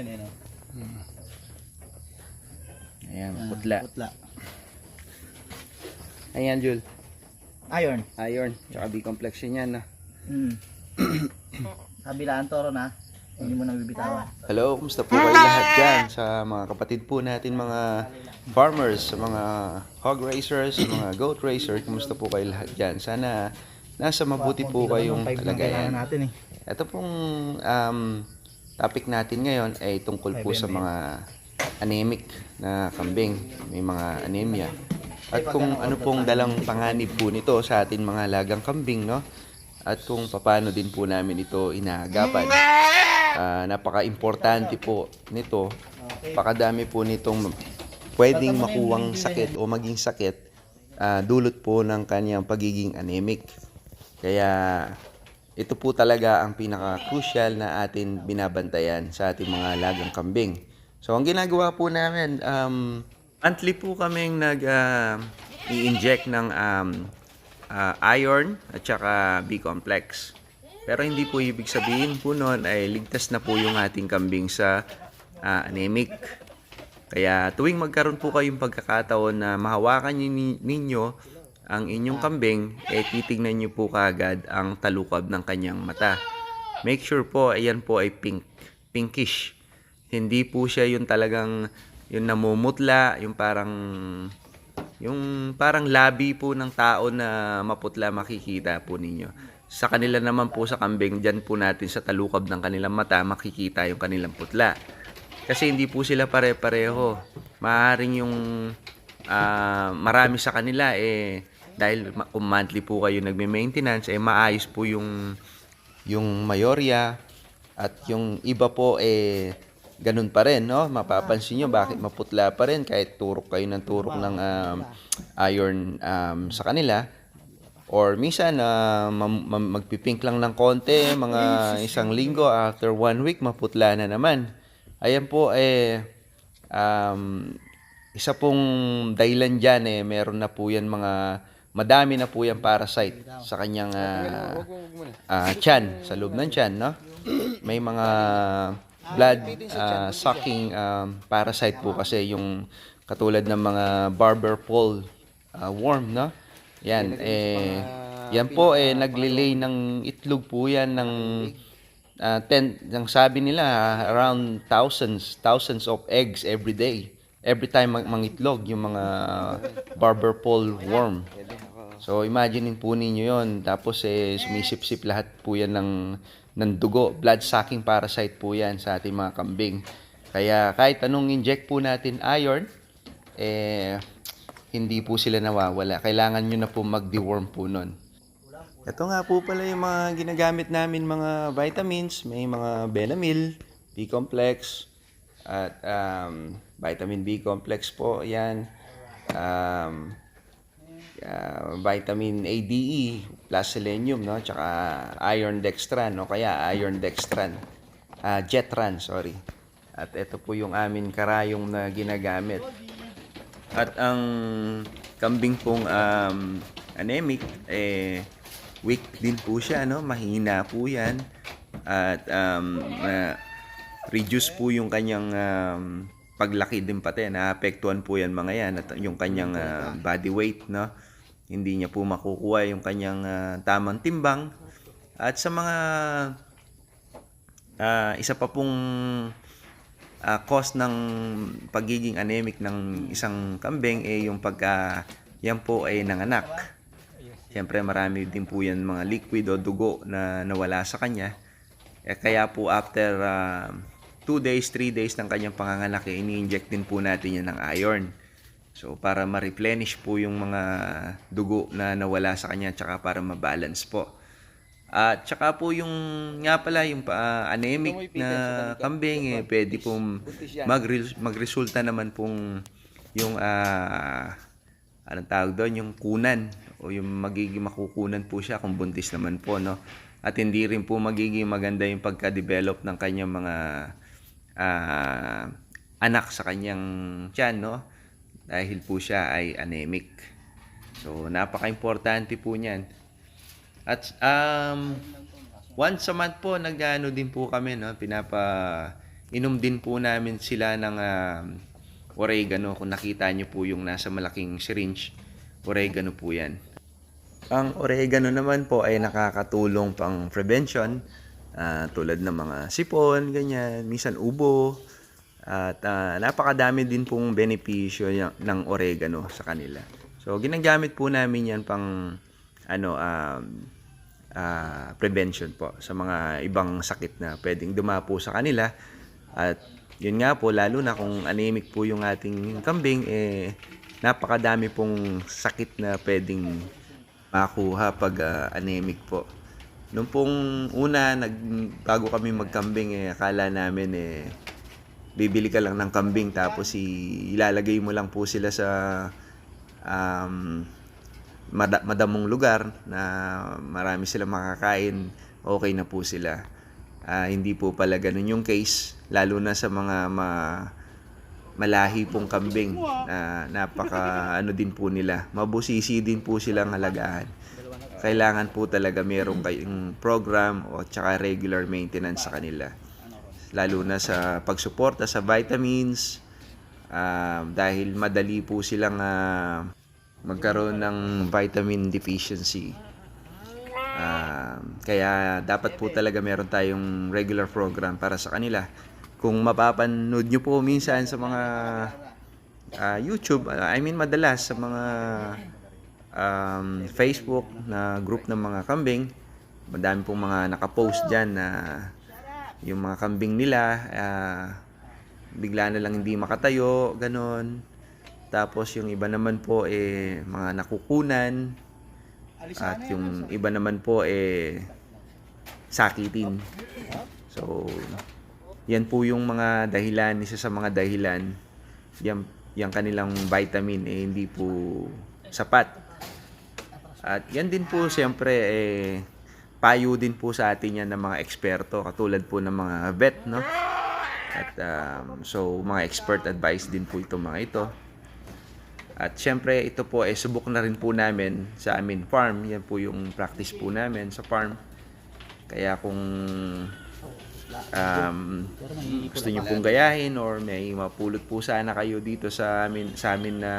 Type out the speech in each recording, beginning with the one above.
Yan, yan, oh. Ayan, Ah, putla. Putla. Ayan, Jul. Iron. Iron. Tsaka B-complexion yan. ah. Hmm. Kabilaan toro na. Hindi mo nang bibitawan. Hello, kumusta po kayo lahat dyan sa mga kapatid po natin, mga farmers, sa mga hog racers, sa mga goat racers, kumusta po kayo lahat dyan? Sana nasa mabuti po kayong kalagayan. natin eh. Ito pong um, topic natin ngayon ay tungkol po sa mga anemic na kambing, may mga anemia. At kung ano pong dalang panganib po nito sa atin mga lagang kambing, no? At kung paano din po namin ito inaagapan. Ah, napaka-importante po nito. Pakadami po nitong pwedeng makuwang sakit o maging sakit ah, dulot po ng kanyang pagiging anemic. Kaya ito po talaga ang pinaka-crucial na atin binabantayan sa ating mga lagang kambing. So ang ginagawa po namin, um, monthly po kaming nag ah, ng um, ah, iron at saka B-complex. Pero hindi po ibig sabihin po noon ay ligtas na po yung ating kambing sa ah, anemic. Kaya tuwing magkaroon po kayong pagkakataon na mahawakan ni- ninyo ang inyong kambing, eh titignan nyo po kaagad ang talukab ng kanyang mata. Make sure po, ayan po ay pink, pinkish. Hindi po siya yung talagang yung namumutla, yung parang yung parang labi po ng tao na maputla makikita po ninyo. Sa kanila naman po sa kambing, dyan po natin sa talukab ng kanilang mata makikita yung kanilang putla. Kasi hindi po sila pare-pareho. Maaring yung ah, marami sa kanila eh dahil kung monthly po kayo nagme-maintenance eh maayos po yung yung mayorya. At yung iba po eh ganun pa rin no? Mapapansin nyo bakit maputla pa rin kahit turok kayo ng turok ng um, iron um, sa kanila. Or minsan na magpipink lang ng konti mga isang linggo after one week maputla na naman. Ayan po eh um, isa pong dahilan dyan eh meron na po yan mga madami na po yan parasite sa kanyang ah, ah, tiyan, sa loob ng tiyan, no? May mga blood ah, sucking um, parasite po kasi yung katulad ng mga barber pole ah, worm, no? Yan, eh, yan po eh, naglilay ng itlog po yan ng ah, ten, yung sabi nila, ah, around thousands, thousands of eggs every day. Every time mang- mangitlog yung mga barber pole worm. So imaginein po ninyo yon Tapos eh, sumisip-sip lahat po yan ng, ng dugo. Blood sucking parasite po yan sa ating mga kambing. Kaya kahit anong inject po natin iron, eh, hindi po sila nawawala. Kailangan nyo na po mag-deworm po nun. Ito nga po pala yung mga ginagamit namin mga vitamins. May mga Belamil, B-complex, at um, vitamin B complex po. Yan. Um, uh, vitamin A, D, E, plus selenium, no? Tsaka iron dextran, no? Kaya iron dextran. Ah, jetran, sorry. At ito po yung amin karayong na ginagamit. At ang kambing pong um, anemic, eh, weak din po siya, no? Mahina po yan. At um, na- reduce po yung kanyang um, paglaki din pati. Naapektuhan po yan mga yan. At yung kanyang ah, body weight, no? Hindi niya po makukuha yung kanyang ah, tamang timbang. At sa mga ah, isa pa pong ah, cause ng pagiging anemic ng isang kambing eh yung pagka yan po ay nanganak. Siyempre marami din po yan mga liquid o dugo na nawala sa kanya. Eh, kaya po after 2 days, 3 days ng kanyang panganganak, eh, ini-inject din po natin yan ng iron. So para ma-replenish po yung mga dugo na nawala sa kanya tsaka para ma-balance po. At tsaka po yung nga pala yung ah, anemic na kambing eh pwede pong magre- magresulta naman pong yung ah anong tawag doon yung kunan o yung magiging makukunan po siya kung buntis naman po no. At hindi rin po magiging maganda yung pagka-develop ng kanyang mga ah, anak sa kanyang tiyan no dahil po siya ay anemic. So napaka-importante po niyan. At um, once a month po, nag-ano din po kami, no? Pinapa inom din po namin sila ng um, oregano. Kung nakita nyo po yung nasa malaking syringe, oregano po yan. Ang oregano naman po ay nakakatulong pang prevention ah, tulad ng mga sipon, ganyan, minsan ubo. At ah, napakadami din pong benepisyo ng oregano sa kanila. So ginagamit po namin yan pang ano um, ah, prevention po sa mga ibang sakit na pwedeng dumapo sa kanila. At yun nga po, lalo na kung anemic po yung ating kambing, eh, napakadami pong sakit na pwedeng makuha pag ah, anemic po. Nung pong una, nag, bago kami magkambing, eh, akala namin eh, bibili ka lang ng kambing tapos i- ilalagay mo lang po sila sa um, mada- madamong lugar na marami silang makakain, okay na po sila. Ah, hindi po pala ganun yung case, lalo na sa mga ma- malahi pong kambing na napaka ano din po nila. Mabusisi din po silang halagaan. Kailangan po talaga meron kayong program o tsaka regular maintenance sa kanila. Lalo na sa pagsuporta sa vitamins ah, dahil madali po silang ah, magkaroon ng vitamin deficiency. Ah, kaya dapat po talaga meron tayong regular program para sa kanila. Kung mapapanood nyo po minsan sa mga ah, YouTube, ah, I mean madalas sa mga um, Facebook na group ng mga kambing, madami pong mga nakapost dyan na yung mga kambing nila ah, bigla na lang hindi makatayo, ganon. Tapos yung iba naman po eh mga nakukunan at yung iba naman po eh sakitin. So yan po yung mga dahilan, isa sa mga dahilan yan, yung kanilang vitamin eh hindi po sapat. At yan din po siyempre eh payo din po sa atin yan ng mga eksperto katulad po ng mga vet no. At um, so mga expert advice din po itong mga ito. At syempre ito po ay subok na rin po namin sa amin farm. Yan po yung practice po namin sa farm. Kaya kung um, gusto niyo pong gayahin or may mapulot po sana kayo dito sa amin sa amin na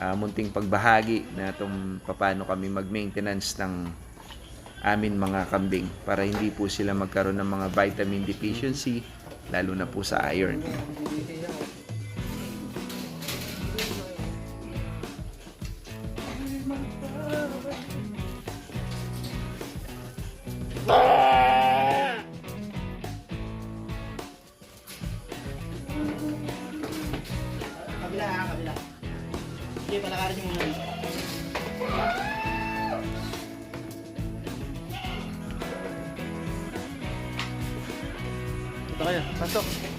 ah, munting pagbahagi na itong paano kami mag-maintenance ng amin mga kambing para hindi po sila magkaroon ng mga vitamin deficiency lalo na po sa iron. Ito kayo, pasok.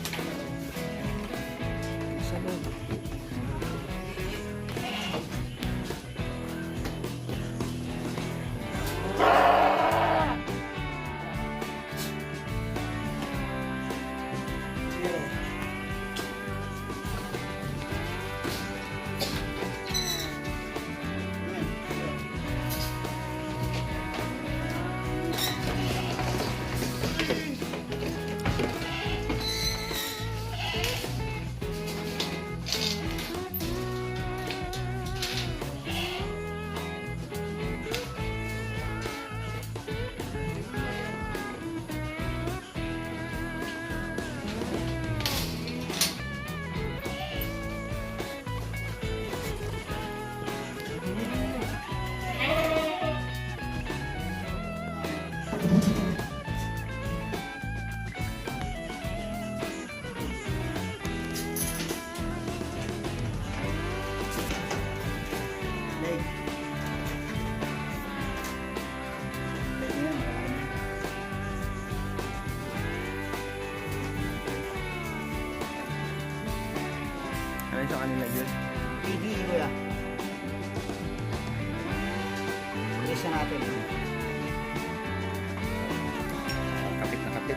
Sino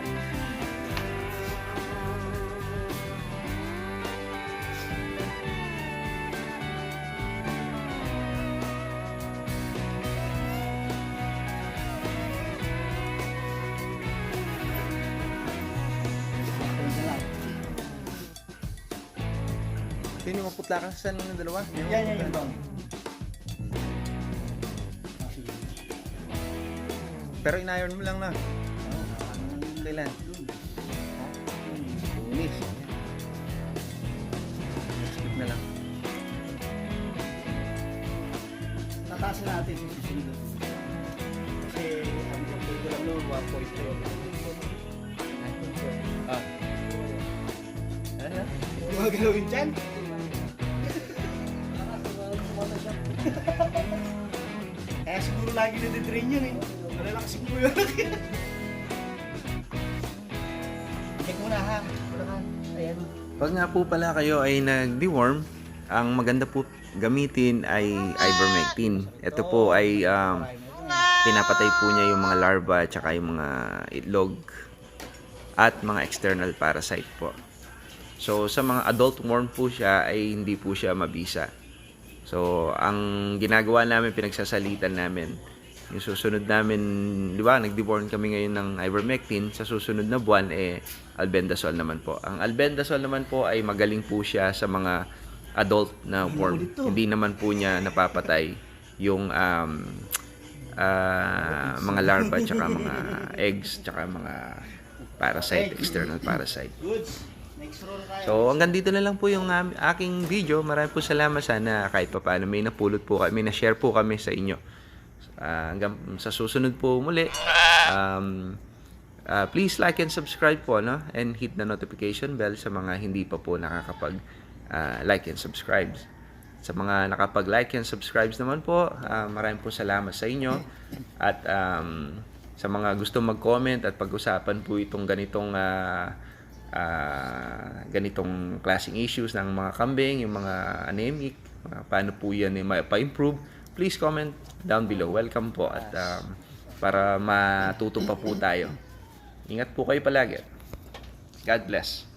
yung maputla ka sa ng dalawa? Yan, yan, yan, bang. Pero inayon mo lang na. Kailan? Tunis. Skip na lang. Tataas natin sa susunod. Kasi ang ko lang noon, 1.2. Ah. Ano? Mga galawin dyan. Kaya siguro lagi nadidrain yun eh. Malalaki siguro yun. Pag nga po pala kayo ay nag-deworm, ang maganda po gamitin ay ivermectin. Ito po ay um, pinapatay po niya yung mga larva at saka yung mga itlog at mga external parasite po. So sa mga adult worm po siya ay hindi po siya mabisa. So ang ginagawa namin, pinagsasalitan namin, yung susunod namin, di ba, nag-deworm kami ngayon ng ivermectin, sa susunod na buwan, eh, albendazole naman po. Ang albendazole naman po ay magaling po siya sa mga adult na worm. Hindi naman po niya napapatay yung um, ah, mga larva, tsaka mga eggs, tsaka mga parasite, external parasite. So, hanggang dito na lang po yung am- aking video. Maraming po salamat. Sana kahit pa paano may napulot po kami, may na-share po kami sa inyo. Ah, hanggang sa susunod po muli, um, ah, please like and subscribe po, no? And hit the notification bell sa mga hindi pa po nakakapag ah, like and subscribe. Sa mga nakapag-like and subscribes naman po, ah, maraming po salamat sa inyo. At um, sa mga gusto mag-comment at pag-usapan po itong ganitong ah, ah, ganitong klaseng issues ng mga kambing, yung mga anemic, mga paano po yan eh, pa-improve, please comment down below. Welcome po at um, para matuto pa po tayo. Ingat po kayo palagi. God bless.